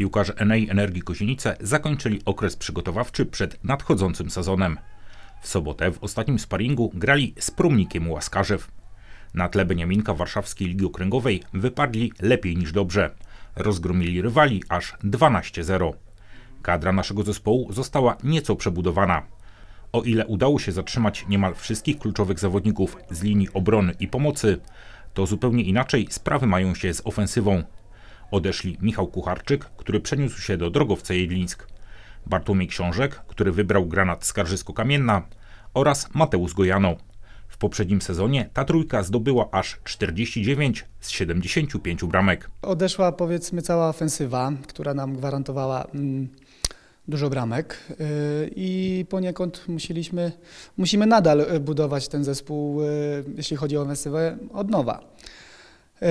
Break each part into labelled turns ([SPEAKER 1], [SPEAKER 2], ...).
[SPEAKER 1] Piłkarze Enei Energii Kozienice zakończyli okres przygotowawczy przed nadchodzącym sezonem. W sobotę w ostatnim sparingu grali z Prumnikiem Łaskarzew. Na tle Beniaminka Warszawskiej Ligi Okręgowej wypadli lepiej niż dobrze. Rozgromili rywali aż 12-0. Kadra naszego zespołu została nieco przebudowana. O ile udało się zatrzymać niemal wszystkich kluczowych zawodników z linii obrony i pomocy, to zupełnie inaczej sprawy mają się z ofensywą. Odeszli Michał Kucharczyk, który przeniósł się do Drogowca Jedlińsk, Bartłomiej Książek, który wybrał granat Skarżysko-Kamienna oraz Mateusz Gojano. W poprzednim sezonie ta trójka zdobyła aż 49 z 75 bramek.
[SPEAKER 2] Odeszła powiedzmy cała ofensywa, która nam gwarantowała mm, dużo bramek yy, i poniekąd musieliśmy, musimy nadal budować ten zespół, yy, jeśli chodzi o ofensywę, od nowa. Yy,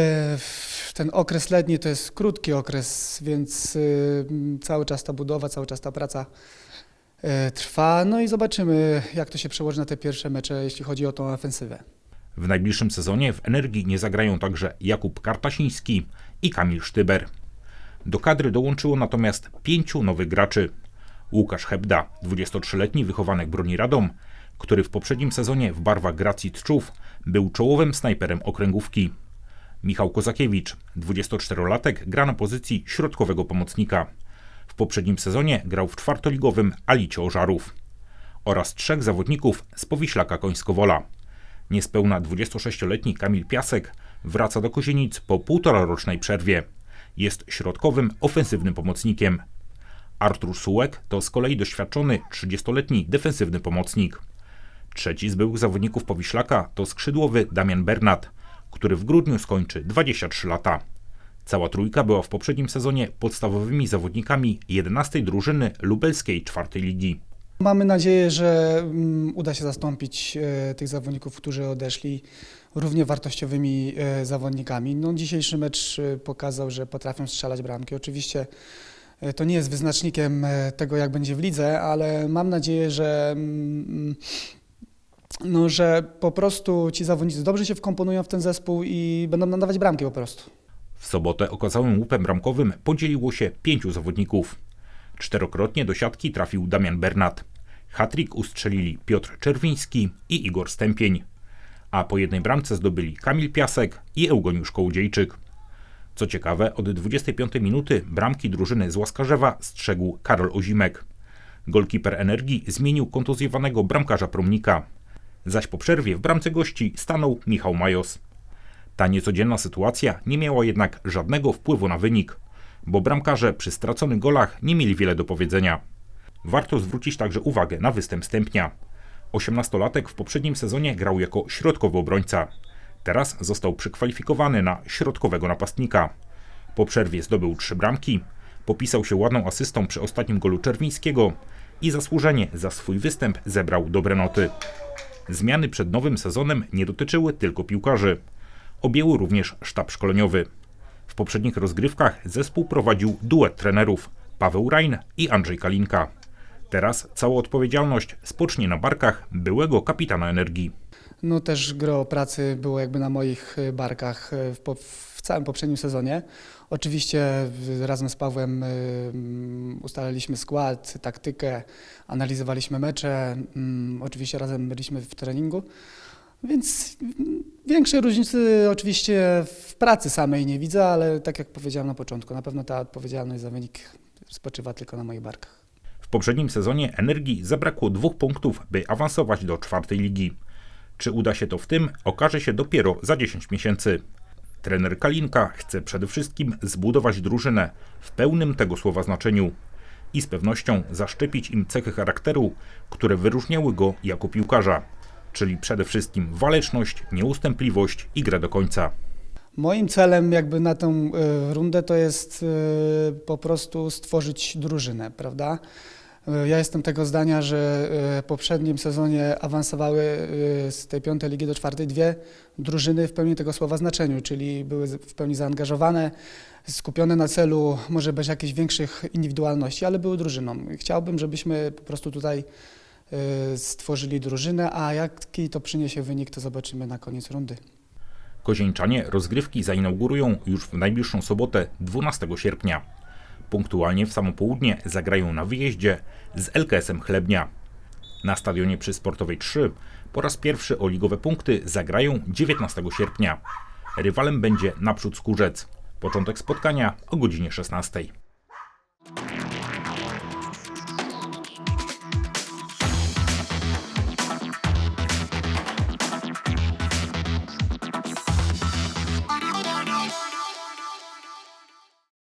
[SPEAKER 2] Ten okres letni to jest krótki okres, więc yy, cały czas ta budowa, cały czas ta praca yy, trwa. No i zobaczymy, jak to się przełoży na te pierwsze mecze, jeśli chodzi o tą ofensywę.
[SPEAKER 1] W najbliższym sezonie w Energii nie zagrają także Jakub Kartasiński i Kamil Sztyber. Do kadry dołączyło natomiast pięciu nowych graczy. Łukasz Hebda, 23-letni wychowanek broni Radom, który w poprzednim sezonie w barwach Gracji Tczów był czołowym snajperem okręgówki. Michał Kozakiewicz, 24-latek, gra na pozycji środkowego pomocnika. W poprzednim sezonie grał w czwartoligowym Alicie Ożarów. Oraz trzech zawodników z Powiślaka Końskowola. Niespełna 26-letni Kamil Piasek wraca do Kozienic po półtorarocznej przerwie. Jest środkowym, ofensywnym pomocnikiem. Artur Sułek to z kolei doświadczony 30-letni defensywny pomocnik. Trzeci z byłych zawodników Powiślaka to skrzydłowy Damian Bernat, który w grudniu skończy 23 lata. Cała trójka była w poprzednim sezonie podstawowymi zawodnikami 11 drużyny lubelskiej czwartej ligi.
[SPEAKER 2] Mamy nadzieję, że mm, uda się zastąpić e, tych zawodników, którzy odeszli równie wartościowymi e, zawodnikami. No, dzisiejszy mecz e, pokazał, że potrafią strzelać bramki. Oczywiście to nie jest wyznacznikiem tego, jak będzie w lidze, ale mam nadzieję, że, mm, no, że po prostu ci zawodnicy dobrze się wkomponują w ten zespół i będą nadawać bramki po prostu.
[SPEAKER 1] W sobotę okazałym łupem bramkowym podzieliło się pięciu zawodników. Czterokrotnie do siatki trafił Damian Bernat. Hatrik ustrzelili Piotr Czerwiński i Igor Stępień. A po jednej bramce zdobyli Kamil Piasek i Eugoniusz Kołodziejczyk. Co ciekawe, od 25 minuty bramki drużyny z Łaskarzewa strzegł Karol Ozimek. Golkiper Energii zmienił kontuzjowanego bramkarza Promnika. Zaś po przerwie w bramce gości stanął Michał Majos. Ta niecodzienna sytuacja nie miała jednak żadnego wpływu na wynik, bo bramkarze przy straconych golach nie mieli wiele do powiedzenia. Warto zwrócić także uwagę na występ Stępnia. 18-latek w poprzednim sezonie grał jako środkowy obrońca. Teraz został przekwalifikowany na środkowego napastnika. Po przerwie zdobył trzy bramki, popisał się ładną asystą przy ostatnim golu Czerwińskiego i zasłużenie za swój występ zebrał dobre noty. Zmiany przed nowym sezonem nie dotyczyły tylko piłkarzy. Objęły również sztab szkoleniowy. W poprzednich rozgrywkach zespół prowadził duet trenerów Paweł Rajn i Andrzej Kalinka. Teraz cała odpowiedzialność spocznie na barkach byłego kapitana energii.
[SPEAKER 2] No też gro pracy było jakby na moich barkach w całym poprzednim sezonie. Oczywiście razem z Pawłem y, mm, ustalaliśmy skład, taktykę, analizowaliśmy mecze, mm, oczywiście razem byliśmy w treningu, więc mm, większej różnicy oczywiście w pracy samej nie widzę, ale tak jak powiedziałem na początku, na pewno ta odpowiedzialność za wynik spoczywa tylko na moich barkach.
[SPEAKER 1] W poprzednim sezonie Energii zabrakło dwóch punktów, by awansować do czwartej ligi. Czy uda się to w tym, okaże się dopiero za 10 miesięcy. Trener Kalinka chce przede wszystkim zbudować drużynę w pełnym tego słowa znaczeniu i z pewnością zaszczepić im cechy charakteru, które wyróżniały go jako piłkarza, czyli przede wszystkim waleczność, nieustępliwość i grę do końca.
[SPEAKER 2] Moim celem jakby na tę y, rundę to jest y, po prostu stworzyć drużynę, prawda? Y, Ja jestem tego zdania, że y, w poprzednim sezonie awansowały y, z tej piątej ligi do czwartej dwie drużyny w pełni tego słowa znaczeniu, czyli były w pełni zaangażowane, skupione na celu, może bez jakichś większych indywidualności, ale były drużyną. Chciałbym, żebyśmy po prostu tutaj stworzyli drużynę, a jaki to przyniesie wynik, to zobaczymy na koniec rundy.
[SPEAKER 1] Kozieńczanie rozgrywki zainaugurują już w najbliższą sobotę 12 sierpnia. Punktualnie w samo południe zagrają na wyjeździe z LKS-em Chlebnia. Na stadionie przy Sportowej 3 po raz pierwszy o ligowe punkty zagrają 19 sierpnia. Rywalem będzie naprzód Skórzec. Początek spotkania o godzinie 16.